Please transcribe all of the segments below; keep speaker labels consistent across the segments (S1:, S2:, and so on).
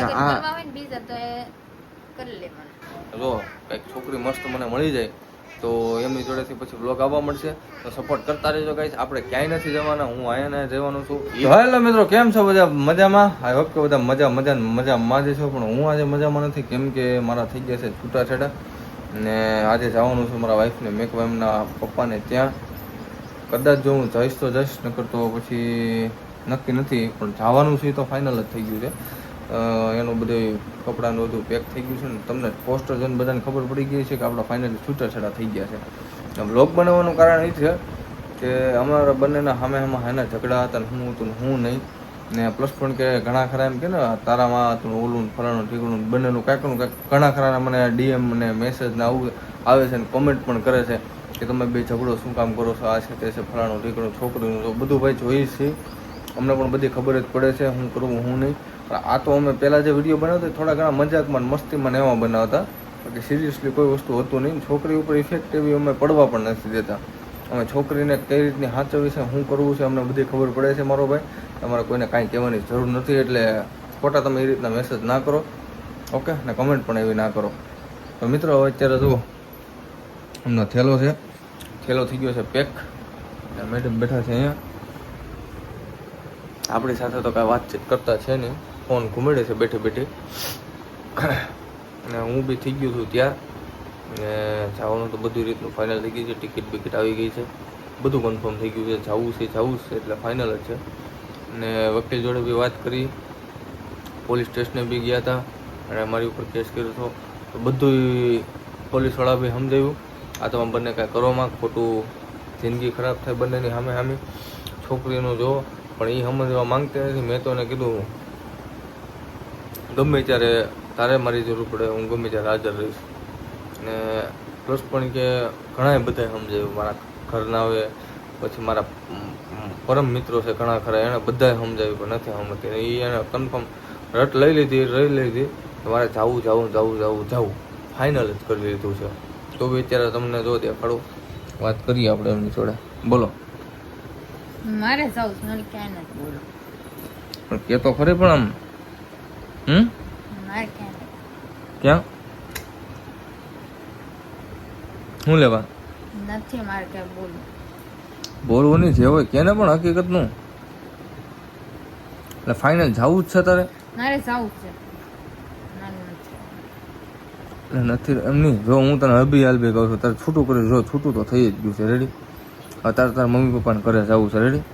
S1: આ-
S2: કરવા હોય ને બીજા તો એ કરી લેવાના.
S1: જો કંઈક છોકરી મસ્ત મને મળી જાય તો એમની જોડેથી પછી બ્લોગ આવવા મળશે. તો સપોર્ટ કરતા રહેજો ગાઈસ આપણે ક્યાંય નથી જવાના હું અહીંયા રહેવાનું છું. હેલો મિત્રો કેમ છો બધા? મજામાં? આઈ હોપ કે બધા મજા મજા મજામાં જ છો પણ હું આજે મજામાં નથી કેમ કે મારા થઈ ગયા છે છૂટાછેડા ને આજે જવાનું છું મારા વાઈફને મેકવા એમના પપ્પાને ત્યાં. કદાચ જો હું જઈશ તો જઈશ નકર તો પછી નક્કી નથી પણ જવાનું છે એ તો ફાઇનલ જ થઈ ગયું છે. એનું બધું કપડાનું બધું પેક થઈ ગયું છે ને, તમને પોસ્ટર જોઈને બધાને ખબર પડી ગઈ છે કે આપણા ફાઇનલી છૂટાછેડા થઈ ગયા છે. બ્લોગ બનાવવાનું કારણ એ છે કે અમારા બંનેના સામે સામે હાના ઝઘડા હતા ને હું હતું હું નહીં. ને પ્લસ પણ કે ઘણા ખરા એમ કે ને, તારામાં હતું ઓલું ફલાણું ઠીકણું બંનેનું કાંઈકનું કાંઈક ઘણા ખરા મને ડીએમ ને મેસેજ ને આવું આવે છે ને કોમેન્ટ પણ કરે છે કે તમે બે ઝઘડો શું કામ કરો છો, આ છે તે છે, ફલાણું ઠીકણું છોકરીનું તો બધું ભાઈ જોઈએ છે. અમને પણ બધી ખબર જ પડે છે હું કરું હું નહીં. પણ આ તો અમે પહેલાં જે વીડિયો બનાવતા થોડા ઘણા મજાકમાં મસ્તીમાં એવા બનાવતા બાકી સિરિયસલી કોઈ વસ્તુ હતું નહીં. છોકરી ઉપર ઇફેક્ટ એવી અમે પડવા પણ નથી દેતા. અમે છોકરીને કઈ રીતની સાચવવી છે, શું કરવું છે, અમને બધી ખબર પડે છે મારો ભાઈ. તમારે કોઈને કાંઈ કહેવાની જરૂર નથી, એટલે ખોટા તમે એ રીતના મેસેજ ના કરો. ઓકે? ને કમેન્ટ પણ એવી ના કરો. તો મિત્રો, હવે અત્યારે જુઓ. અમને થેલો છે. થેલો થઈ ગયો છે પેક મેડમ બેઠા છે અહીંયા. આપણી સાથે તો કાંઈ વાતચીત કરતા છે નહીં. ફોન ઘુમેડે છે બેઠે બેઠે. અને હું બી થઈ ગયો છું ત્યાં. ને જવાનું તો બધી રીતનું ફાઇનલ થઈ ગયું છે. ટિકિટ બિકિટ આવી ગઈ છે. બધું કન્ફર્મ થઈ ગયું છે. જવું છે જવું છે, એટલે ફાઇનલ જ છે. અને વકીલ જોડે બી વાત કરી. પોલીસ સ્ટેશને બી ગયા હતા. અને મારી ઉપર કેસ કર્યો હતો. તો બધું પોલીસવાળા બી સમજાવ્યું. આ તમે બંને કાંઈ કરવામાં ખોટું જિંદગી ખરાબ થાય બંનેની સામે સામે. છોકરીનું જો, પણ એ સમજવા માંગતા નથી. મેં તો એને કીધું ગમે ત્યારે તારે મારી જરૂર પડે હું ગમે ત્યારે હાજર રહીશ. ને પ્લસ પણ કે ઘણા બધા સમજાવ્યું મારા ઘરના આવે પછી મારા પરમ મિત્રો છે ઘણા ખરા એણે બધાએ સમજાવ્યું પણ નથી સમજતી. એ એને કન્ફર્મ રટ લઈ લીધી રહી લીધી મારે જવું જવું જવું જવું જવું. ફાઇનલ જ કરી લીધું છે. તો બી અત્યારે તમને જો દેખાડું. વાત કરીએ આપણે એમની જોડે. બોલો.
S2: મારે જવું ક્યાંય નથી બોલો
S1: પણ કે તો ખરી પણ આમ. હમ? ક્યાં શું લેવા?
S2: નથી મારે કે બોલવું.
S1: બોલવું નહીં જે હોય કેને પણ હકીકતનું. એટલે ફાઇનલ જવું જ છે તારે?
S2: મારે જવું છે. નથી.
S1: એટલે નથી એમ નહીં જો હું તને હબી હાલબી કહું છું તારે છૂટું કરી જો છૂટું તો થઈ જ ગયું છે રેડી અત્યારે તારે તારા મમ્મી પપ્પાને ઘરે જવું છે રેડી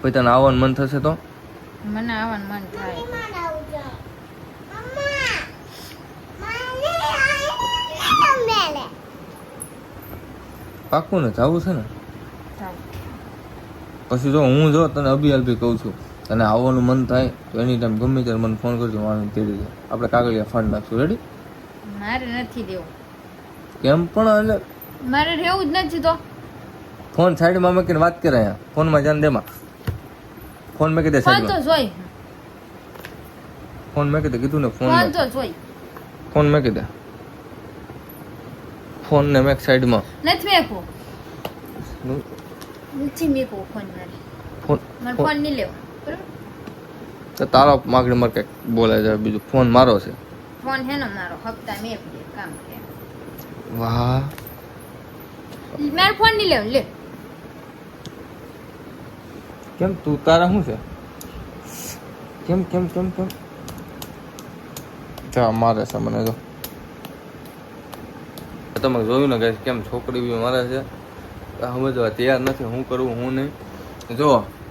S1: પછી તને આવવાનું મન થશે તો?
S2: મને આવવાનું મન થાય.
S1: પાક્કું ને? જવું છે ને? પછી જો હું જો તને અભી અલભી કહું છું તને આવવાનું મન થાય તો એની ટાઈમ ગમે ત્યારે મને ફોન કરજો મારે તેડી દે આપણે કાગળિયા ફાડ નાખશું રેડી
S2: મારે નથી દેવું.
S1: કેમ પણ એટલે
S2: મારે રહેવું જ નથી તો.
S1: ફોન સાઈડમાં મૂકીને વાત કરે અહીંયા. ફોનમાં જાન દેમાં. ફોન મેં કીધે
S2: ફોન તો જોઈ.
S1: ફોન મેં કીધે કીધું ને ફોન
S2: ફોન તો જોઈ.
S1: ફોન મેં કીધે ફોન ને મેં સાઈડમાં.
S2: નથી મેકો નથી મેકો ફોન મારે.
S1: ફોન
S2: મારે ફોન નહીં લેવો.
S1: તો તારો માગણી મારે કંઈક બોલે છે બીજું ફોન મારો છે.
S2: ફોન હેનો મારો હપ્તા મેં કામ કે
S1: વાહ.
S2: મારો ફોન નહીં લેવો લે.
S1: કેમ તું તારા શું છે? કેમ કેમ કેમ કેમ? ચા મારે છે મને તો તમે જોયું ને કે કેમ છોકરી બી મારે છે? સમજવા તૈયાર નથી હું કરું હું નહીં. જો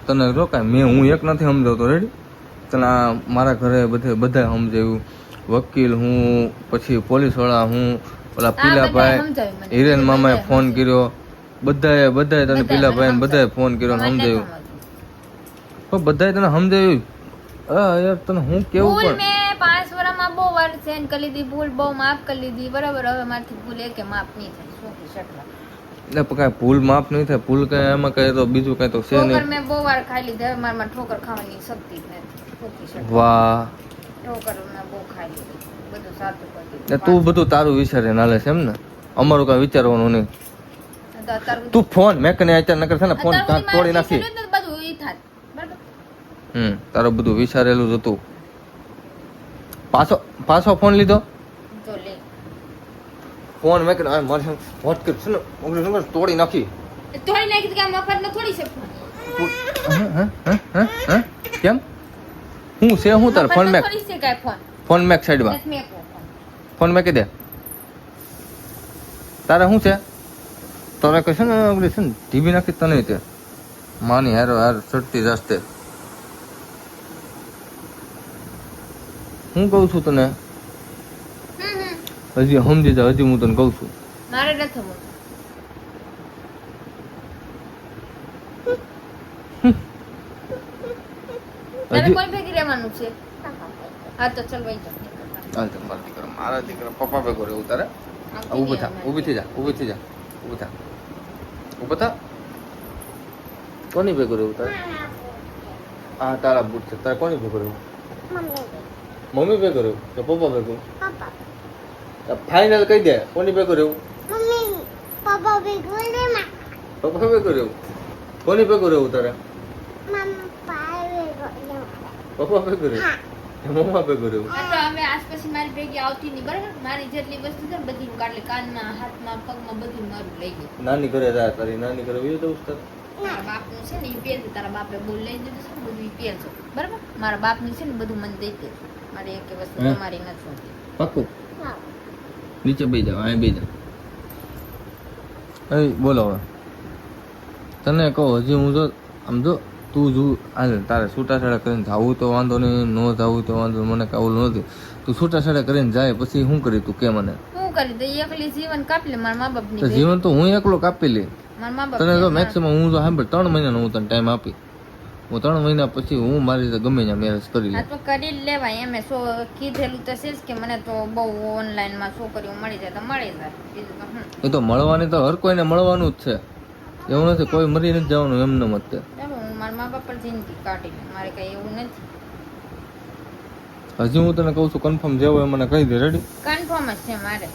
S1: તને જો કાંઈ મેં હું એક નથી સમજાવતો રેડી તને મારા ઘરે બધે બધા સમજાવ્યું વકીલ હું પછી પોલીસવાળા હું ઓલા પીલાભાઈ. હિરેન મામાએ ફોન કર્યો. બધાએ બધાએ તને પીલાભાઈ બધાએ ફોન કર્યો ને સમજાવ્યું
S2: તો
S1: પણ બધાએ તને સમજાવ્યું યાર તને હું કેવું
S2: ભૂલ
S1: પણ
S2: મેં પાંચ વર્ષમાં બહુ વાર સેન કરી લીધી ભૂલ બહુ માફ કરી લીધી. બરાબર હવે મારથી ભૂલ કે માફ નહીં થાય. શું કહી શકવા
S1: એટલે કાંઈ ભૂલ માફ નહીં થાય. ભૂલ કઈ એમાં કઈ તો બીજું કઈ તો છે નહીં.
S2: મેં બહુ વાર ખાઈ લીધી. હવે મારામાં ઠોકર ખાવાની શક્તિ જ નથી.
S1: વાહ.
S2: ઠોકર મેં બહુ ખાઈ લીધી. બધું સાચું કરી
S1: તું બધું તારું વિચારે નાલે છે એમ ને? અમારું કઈ વિચારવાનું નહીં.
S2: તો
S1: ફોન મેં કને નકર છે ને ફોન તોડી નાખી? હમ તારું બધું વિચારેલું જ હતું. પાછો પાછો ફોન લીધો? ફોન મેં કીધું મારે હોટ કે છે ને તોડી નાખી.
S2: તોડી નાખી કે મફત ન થોડી છે?
S1: કેમ? હું છે હું તાર ફોન મેક
S2: ફોન
S1: મેક સાઈડમાં.
S2: ફોન.
S1: મેકી દે. તારે શું છે? તારે કહેશે ને ટીવી નાખી તને તે. માની હારો હાર ચડતી રસ્તે હું કહું છું તને? હજી સમજી જા હજી હું તને કહું છું.
S2: મારે નથી
S1: હજી
S2: કોઈ ભેગી રહેવાનું છે? હા તો ચલ વઈ જાઓ.
S1: તો મારા દીકરા મારા દીકરા પપ્પા ભેગો રહેવું તારે? ઊભી થા ઊભી થઈ જા ઊભી થઈ જા ઊભી થા. ઊભો થા. કોની ભેગો રહેવું તારે? હા તારા બુટ છે તારે કોની ભેગો રહેવું? મમ્મી પે કર્યું કે પપ્પા ભેગું? ફાઇનલ કહી દે કોની ભેગો રહેવું પપ્પા ભેગો રહેવું કોની ભેગો રહેવું તારે? પપ્પા પે કર્યું મમ્મા પે કર્યું
S2: આ તો હવે આસપાસ મારી ભેગી આવતી નહીં બરાબર? મારી જેટલી વસ્તુ છે ને બધી હું કાઢી કાનમાં હાથમાં પગમાં બધું મારું લઈ ગઈ
S1: નાની ઘરે જાય તારી નાની ઘરે વી દઉં તારે
S2: મારા બાપનું છે ને એ પહેરશે તારા બાપે બોલ લઈ દીધું છે ને બધું એ પહેરજો. બરાબર? મારા બાપનું છે ને બધું મને દઈ દે. મારી એક વસ્તુ તમારી નથી. હોતી.
S1: પાકું નીચે બે જાવ અહીં બે જાવ એ બોલો હવે. તને કહો હજી હું જો આમ જો તું જો હાલ તારે છૂટાછેડા કરીને જાવું તો વાંધો નહીં ન જાવું તો વાંધો નહીં, મને કાંઈ નથી. તું છૂટાછેડા કરીને જાય પછી શું કરી તું કે મને?
S2: શું કરી દે એકલી જીવન કાપી લે મારા મા બાપની
S1: તો જીવન તો હું એકલો કાપી લે.
S2: મારા મા બાપ
S1: તને
S2: તો
S1: મેક્સિમમ હું જો સાંભળ ત્રણ મહિનાનો હું તને ટાઈમ આપી. હું ત્રણ મહિના પછી હું મારી રીતે ગમે ત્યાં મેરેજ કરી લઉં.
S2: તો કરી જ લેવાય. એમ સો કીધેલું તો છે જ કે મને તો બહુ ઓનલાઈનમાં છોકરીઓ મળી જાય તો મળી જાય.
S1: એ તો મળવાની તો હર કોઈને મળવાનું જ છે. એવું નથી કોઈ મરી નથી જવાનું એમને મત.
S2: હું મારા મા બાપ પર જિંદગી કાઢી મારે કઈ એવું નથી.
S1: હજી હું તને કહું છું કન્ફર્મ જે હોય મને કહી દે. રેડી
S2: કન્ફર્મ જ છે મારે.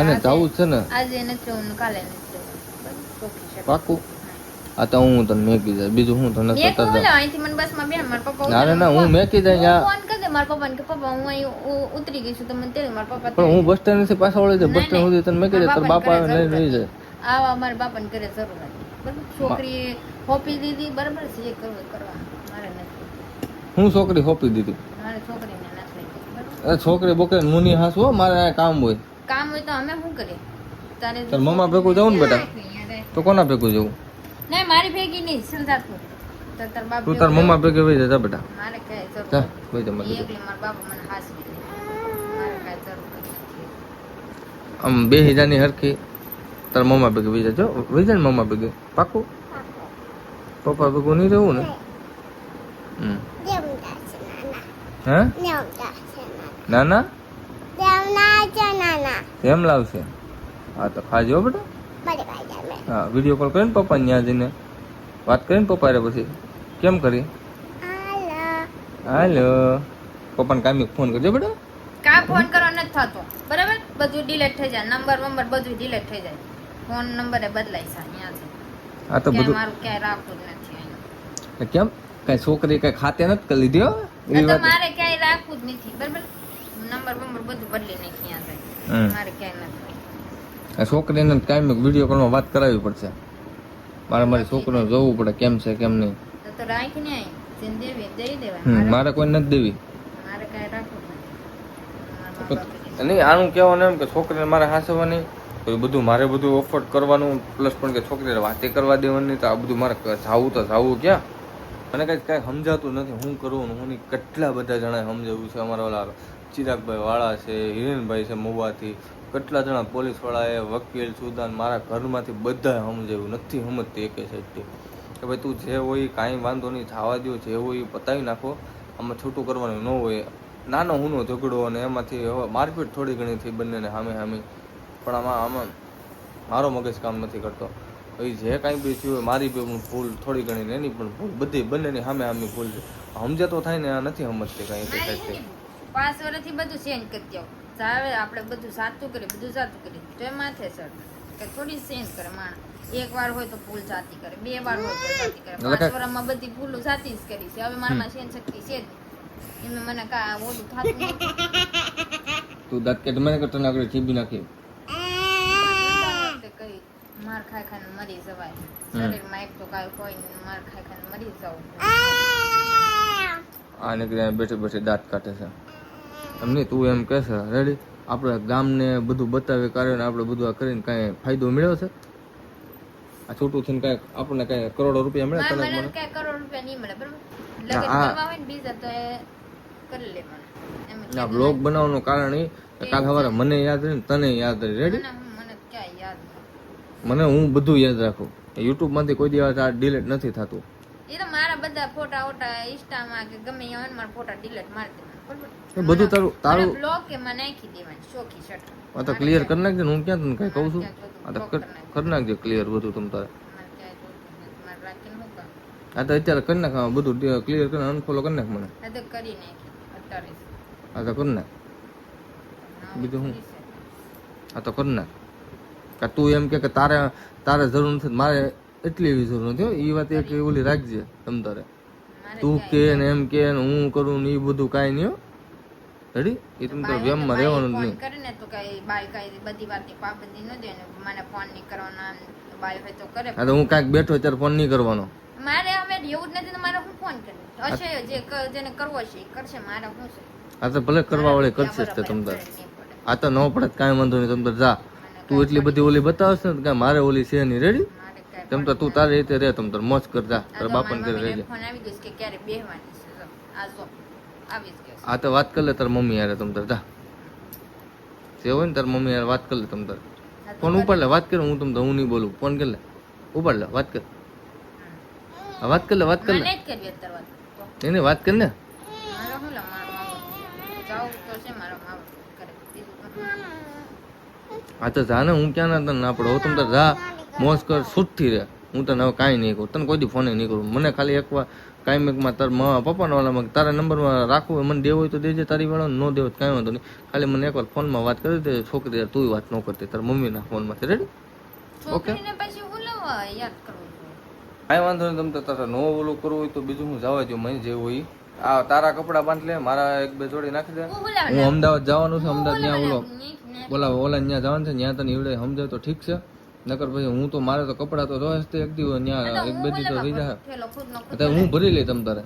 S1: અને જવું છે ને?
S2: આજે નથી હું કાલે નથી.
S1: પાકું. આ તો હું તને મેકી જાય બીજું હું તને
S2: મેં
S1: સતત
S2: અહીંથી મને બસમાં બેન, મારા પપ્પા
S1: ના. ના હું મેકી જાય
S2: ફોન કરી દે મારા પપ્પાને કે પપ્પા હું અહીં ઉતરી ગઈ છું તો મને તેડી મારા પપ્પા
S1: પણ હું બસ સ્ટેન્ડથી પાછા વળી જાય બસ સ્ટેન્ડ સુધી તને મેકી જાય તાર બાપા
S2: આવે
S1: લઈને લઈ જાય.
S2: આવા મારા બાપાને ઘરે જરૂર નથી બરાબર? છોકરી હોપી દીધી બરાબર? છે કરવું એ કરવાનું મારે નથી
S1: હું છોકરી હોપી દીધી?
S2: મારે છોકરીને નથી
S1: છોકરી બોકે મુની હાસ હો મારે કામ હોય.
S2: કામ હોય તો અમે શું કરીએ? તારે
S1: તાર મમ્મા ભેગું જવું ને બેટા? તો કોના ભેગું જવું
S2: નહીં મારી ભેગી નહીં સિલધાતપુર તો તાર બાપ
S1: તું તાર મમ્મા ભેગી વહી જા બેટા.
S2: મારે કઈ જરૂર
S1: જા. વહી જા મારી
S2: એકલી મારા બાપા મને હાસવી મારે કઈ જરૂર
S1: આમ બે હિજાની હરખી તાર મમ્મા ભેગી વહી જાજો વહી ને મમ્મા ભેગી. પાકું? પપ્પા ભેગું નહીં રહેવું ને? હમ. હે? ના ના એમ લાવશે. હા તો ખાજો બેટા. હા વીડિયો કોલ કરીને પપ્પા ત્યાં જઈને વાત કરીને પપ્પા રે પછી. કેમ કરી? હાલો. પપ્પાને કામી ફોન કરજો બેટા
S2: કા ફોન કરવા નથી થતો. બરાબર? બધું ડિલીટ થઈ જાય. નંબર નંબર બધું ડિલીટ થઈ જાય. ફોન નંબર એ બદલાઈ છે અહીંયાથી
S1: આ તો બધું
S2: મારું ક્યાંય રાખવું જ નથી અહીંયા.
S1: કેમ? કઈ છોકરી કઈ ખાતે નથી કરી લીધી હો?
S2: તો મારે ક્યાંય રાખવું જ નથી. બરાબર? નંબર નંબર બધું બદલી નાખી અહીંયા. મારે ક્યાંય નથી.
S1: છોકરીને કાયમ વીડિયો કોલમાં વાત કરાવવી પડશે. મારે મારી છોકરીને જોવું પડે કેમ છે કેમ નહીં.
S2: મારે-
S1: કોઈ નથી દેવી.
S2: કાંઈ
S1: નહીં આનું કહેવાનું એમ કે છોકરીને મારે હાંસવાની તો બધું મારે બધું ઓફર્ડ કરવાનું પ્લસ પણ કે છોકરીને વાતે કરવા દેવાની તો આ બધું મારે જાવું તો જાવું ક્યાં? મને કંઈ કાંઈ સમજાતું નથી હું કરું હું કેટલા બધા જણાએ સમજાવ્યું છે અમારા ઓલા ચિરાગભાઈ વાળા છે હિરેનભાઈ છે મહુવાથી કેટલા જણા પોલીસવાળાએ વકીલ સુદાન મારા ઘરમાંથી બધાએ સમજાવ્યું. નથી સમજતી એકે સાઈડથી. કે ભાઈ તું જે હોય એ કાંઈ વાંધો નહીં થવા દો જે હોય એ પતાવી નાખો. આમાં છૂટું કરવાનું ન હોય. નાનો હુનો ઝઘડો અને એમાંથી મારપીટ થોડી ઘણી થઈ બંનેને સામે સામે પણ આમાં આમાં મારો મગજ કામ નથી કરતો. એ જે કાંઈ બી થયું હોય મારી બી ભૂલ થોડી ઘણી ને એની પણ ભૂલ બધી બંનેની સામે સામે ભૂલ છે. સમજાતો થાય ને આ નથી સમજતી કાંઈ.
S2: પાંચ વર્ષથી બધું ચેન્જ કરી દો આપણે બધું સાચું કરીએ બધું સાચું કરીએ. તો એ માથે સર કે થોડી ચેન્જ કરે માણસ એક વાર હોય તો ભૂલ સાચી કરે બે વાર હોય તો સાચી કરે. પાંચ વર્ષમાં બધી ભૂલો સાચી જ કરી છે. હવે મારામાં ચેન્જ શક્તિ છે જ. નહીં. મને કા ઓલું થાતું
S1: તું દાંત કે મને કરતા આગળ ચીબી નાખી.
S2: માર ખાઈ ખાઈને મરી જવાય. શરીરમાં એક તો કાંઈ હોય ને માર ખાઈ ખાઈને મરી જવું.
S1: આ નીકળી બેઠે બેઠે દાંત કાઢે છે. એમ નહીં તું એમ કહેશે રેડી આપણે ગામને બધું બતાવી કાર્યને આપણે બધું આ કરીને કાંઈ ફાયદો મળ્યો છે? આ છોટું થઈને કાંઈ આપણને કાંઈ કરોડો રૂપિયા મળે તને
S2: મને
S1: મને?
S2: રૂપિયા નહીં મળે બરાબર?
S1: આ- બ્લોગ બનાવવાનું કારણ એ કાલ સવારે મને યાદ રહી તને યાદ રહી રેડી?
S2: મને
S1: હું બધું યાદ રાખું. યુટ્યુબમાંથી કોઈ દિવસ આ ડિલીટ નથી થતું.
S2: એ તો મારા બધા ફોટા ઓટા ઇન્સ્ટામાં કે ગમે ત્યાં મારા ફોટા ડિલીટ મારી દેવાના
S1: બધું તારું તારું
S2: બ્લોગ કે માં નાખી દેવાની શોખી શટ
S1: આ તો ક્લિયર કરી નાખજે હું ક્યાં તને કઈ કહું છું? આ તો કરી નાખજે. ક્લિયર બધું તમ તારે? આ તો અત્યારે કરી નાખ બધું ક્લિયર કરીને અનફોલો કરી નાખ મને.
S2: આ તો કરી નાખી અત્યારે
S1: આ તો કરી નાખ. બીજું
S2: હું?
S1: આ તો કરી નાખ. કે તું એમ કે કે તારે તારે જરૂર નથી મારે એટલી જરૂર નથી એ વાત એક ઓલી રાખજે તમ તારે તું કે ને એમ કે ને હું કરું ને એ બધું કાંઈ નહીં હો. રેડી એ તમ તારે વ્યમમાં રહેવાનું જ નહીં.
S2: કરીને તો કઈ બાય કઈ બધી વાતની પાબંદી ન દે ને મને ફોન નહીં કરવાનો બાય હોય તો કરે.
S1: હા તો હું કાંઈક બેઠો ત્યારે ફોન નહીં કરવાનો.
S2: મારે હવે એવું જ નથી તો મારે હું ફોન કરે હશે જે જેને કરવો છે કરશે મારે હું છે?
S1: આ તો ભલે કરવા વાળી કરશે જ તે
S2: બરાબર
S1: તમ તારે.
S2: પડે નહીં પડે.
S1: આ તો ન પડે કાંઈ વાંધો નહીં તમને જા. તું એટલી બધી ઓલી બતાવશે ને કે મારે ઓલી છે નહીં. રેડી
S2: કાંઈ
S1: તમ તો તું તારી રીતે રે તમ તાર મોજ
S2: કરતા
S1: તારા બાપાને ઘરે રહેજે.
S2: ફોન આવી ગયો કે ક્યારે બેહવાની છે આ જો આવી જ ગયો
S1: આ તો વાત કર લે તાર મમ્મી યારે તમ તાર જા. જે હોય ને તાર મમ્મી યાર વાત કર લે તમ તાર.
S2: તો
S1: ફોન ઉપર લે વાત કર હું તમ તો હું નહીં બોલું. ફોન કર લે. ઉપર લે વાત કર. હા, વાત કર લે વાત કર લે.
S2: કરવી અત્યારે વાત.
S1: કર ને. આ તો જા ને હું ક્યાં ના તને ના પડો. તમ તો જા. મોજ કર છૂટથી રે હું તને હવે કાંઈ નહીં કહું. તને કોઈ દી ફોને નહીં કરું. મને ખાલી એકવાર કાંઈ મેકમાં તાર મા પપ્પાના વાળામાં તારા નંબરમાં રાખવું હોય મને દેવો હોય તો દેજે તારી વાળો ન દેવો કાંઈ વાંધો નહીં. ખાલી મને એકવાર ફોનમાં વાત કરી દે છોકરી તું વાત ન કરતી તારા મમ્મીના ફોનમાંથી રેડી
S2: જોઈએ.
S1: કાંઈ વાંધો નહીં તમે તારે નો ઓલું કરવું હોય તો બીજું હું જવા દઉં મને જે હોય. આ તારા કપડા બાંધ લે મારા એક બે જોડી નાખી દે.
S2: હું
S1: અમદાવાદ જવાનું છે અમદાવાદ ત્યાં ઓલો. બોલા ઓલા ત્યાં જવાનું છે ત્યાં તને ઈવડે સમજાય તો ઠીક છે. નકર પછી હું તો મારે તો કપડા તો રોજ તે એક દિવસ ત્યાં એક બે તો રહી જાય. હું ભરી લઈ તમ તારે.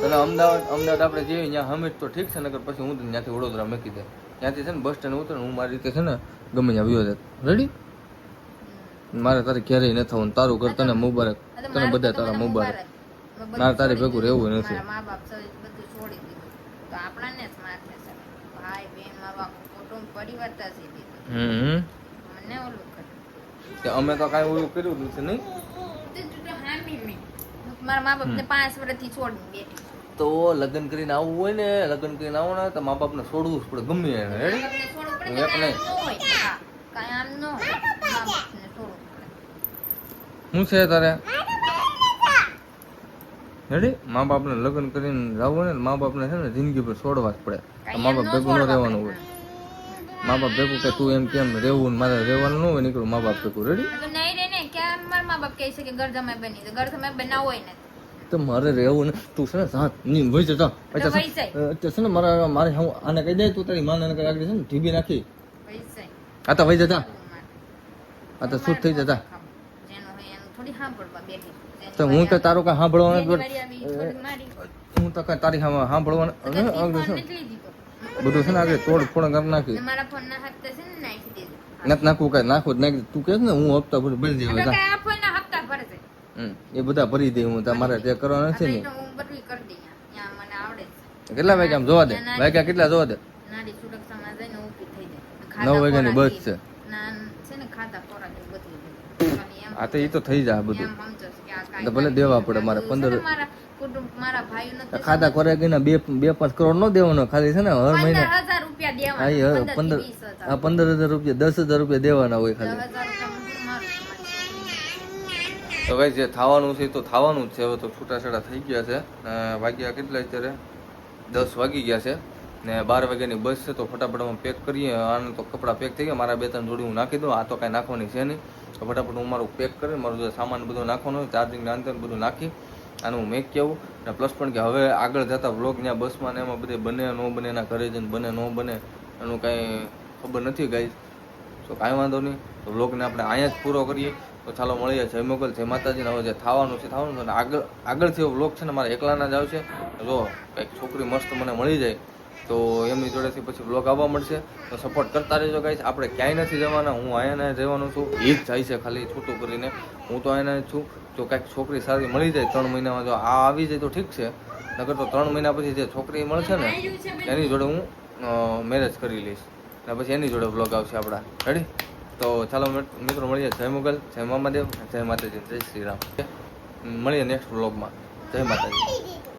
S1: તને અમદાવાદ અમદાવાદ આપણે જઈએ ત્યાં હમેશ તો ઠીક છે નકર પછી હું ત્યાંથી વડોદરા મૂકી દે. ત્યાંથી છે ને બસ સ્ટેન્ડ ઉતરે હું મારી રીતે છે ને ગમે ત્યાં વ્યો રેડી મારે તારે ક્યારેય ન થવું તારું ઘર તને મુબારક. તને બધા તારા મુબારક. મારે તારી ભેગું રહેવું નથી.
S2: મા બાપ બધું છોડી દીધું. તો આપણાને જ માથે છે. ભાઈ બેન મા બાપ કુટુંબ પરિવાર
S1: હમ.
S2: ઓલું કરે
S1: અમે તો કાંઈ ઓલું કર્યું નથી નહીં?
S2: મારા મા બાપને પાંચ વર્ષથી બેઠી
S1: તો લગ્ન કરીને આવવું હોય ને લગ્ન કરીને આવો ને તો મા બાપને છોડવું જ પડે ગમે એને એક નહીં.
S2: ન ન.
S1: શું છે તારે? રેડી મા બાપને લગ્ન કરીને જવું ને મા બાપને છે ને જિંદગી પર છોડવા જ પડે. મા બાપ
S2: ન
S1: ભેગું ન રહેવાનું હોય. મા બાપ ભેગું કે તું એમ કેમ રહેવું ને મારે રહેવાનું ન હોય નીકળું મા બાપ ભેગું રેડી
S2: નહીં રે ને ક્યાં મારા મા બાપ કહે છે કે ઘર જમાઈ બની તો ઘર જમાઈ બના હોય ને.
S1: તો મારે રહેવું ને તું છે ને સાતની વહી
S2: જતા
S1: અચ્છા છે ને મારા મારે હું આને કહી દે તું તારી માને આગળ છે ને ઢીબી નાખી. આ તો વહી જતા આ તો શું થઈ જતા તો હું તો તારું કાંઈ સાંભળવાનું. હું તો કઈ તારી સાંભળવાનું બધું છે ને આગળ તોડ ફોડ કરી નાખી
S2: મારા ફોન ના હપ્તા છે ને નાખી દેજો.
S1: નત નાખવું કઈ નાખવું નાખી તું કે ને હું હપ્તા ભરી ભરી દેવા
S2: હપ્તા.
S1: હમ, એ બધા ભરી દે હું તમારે જે કરવાના નથી ને
S2: હું બધું કરી દઈ ત્યાં. ત્યાં મને આવડે છે.
S1: કેટલા વાગ્યા આમ જોવા દે વાગ્યા કેટલા જોવા દે
S2: નાડી સુરક્ષામાં જઈને ઊભી થઈ
S1: નવ
S2: જાય.
S1: વાગ્યાની બસ છે
S2: છે ને ખાધા ખોરાક બધું બધું. ખાલી એમ
S1: આ તો એ તો થઈ જાય બધું ભલે દેવા પડે મારે પંદર-
S2: મારા કુટુંબ મારા ભાઈઓને તો
S1: ખાધા ખોરાક એના બે બે પાંચ કરોડ નો દેવાનો. ખાલી છે ને હર મહિને
S2: હજાર રૂપિયા દેવાના.
S1: હા એ હર
S2: પંદર હા હજાર.
S1: પંદર હજાર રૂપિયા દસ હજાર રૂપિયા દેવાના હોય ખાલી. તો ભાઈ જે થવાનું છે એ તો થવાનું જ છે. હવે તો છૂટાછેડા થઈ ગયા છે. વાગ્યા કેટલા અત્યારે? દસ વાગી ગયા છે. ને બાર વાગ્યાની બસ છે તો ફટાફટ પેક કરીએ. આને તો કપડાં પેક થઈ ગયા. મારા બે ત્રણ જોડી હું નાખી દઉં. આ તો કાંઈ નાખવાની છે નહીં. તો ફટાફટ હું મારું પેક કરીને મારું જે સામાન બધું નાખવાનું ચાર્જિંગ ને અંતર બધું નાખી આનું મેં કહેવું. અને પ્લસ પણ કે હવે આગળ જતા વ્લોગ ત્યાં બસમાં ને એમાં બધે બને ન બને, એના ઘરે જઈને બને ન બને, એનું કાંઈ ખબર નથી ગાઈઝ તો કાંઈ વાંધો નહીં. તો વ્લોગને આપણે અહીંયા જ પૂરો કરીએ. તો ચાલો મળીએ જય મોગલ, જય માતાજીને હવે જે થવાનું છે થવાનું છે. અને આગળ, આગળથી વ્લોગ છે ને મારે એકલાના જ આવશે. જો કંઈક છોકરી મસ્ત મને મળી જાય તો એમની જોડેથી પછી વ્લોગ આવવા મળશે. તો સપોર્ટ કરતા રહેજો ગાઈસ આપણે ક્યાંય નથી જવાના. હું અહીંયા રહેવાનું છું. એ જ જાય છે ખાલી છૂટું કરીને. હું તો અહીંયા છું. જો કાંઈક છોકરી સારી મળી જાય ત્રણ મહિનામાં જો આ આવી જાય તો ઠીક છે. નગર તો ત્રણ મહિના પછી જે છોકરી મળશે ને, એની જોડે હું મેરેજ કરી લઈશ. અને પછી એની જોડે વ્લોગ આવશે આપણા. રેડી તો ચાલો મિત- મિત્રો, મળીએ. જય મુગલ, જય મામાદેવ જય માતાજી, જય શ્રી રામ મળીએ નેક્સ્ટ વ્લોગમાં જય માતાજી.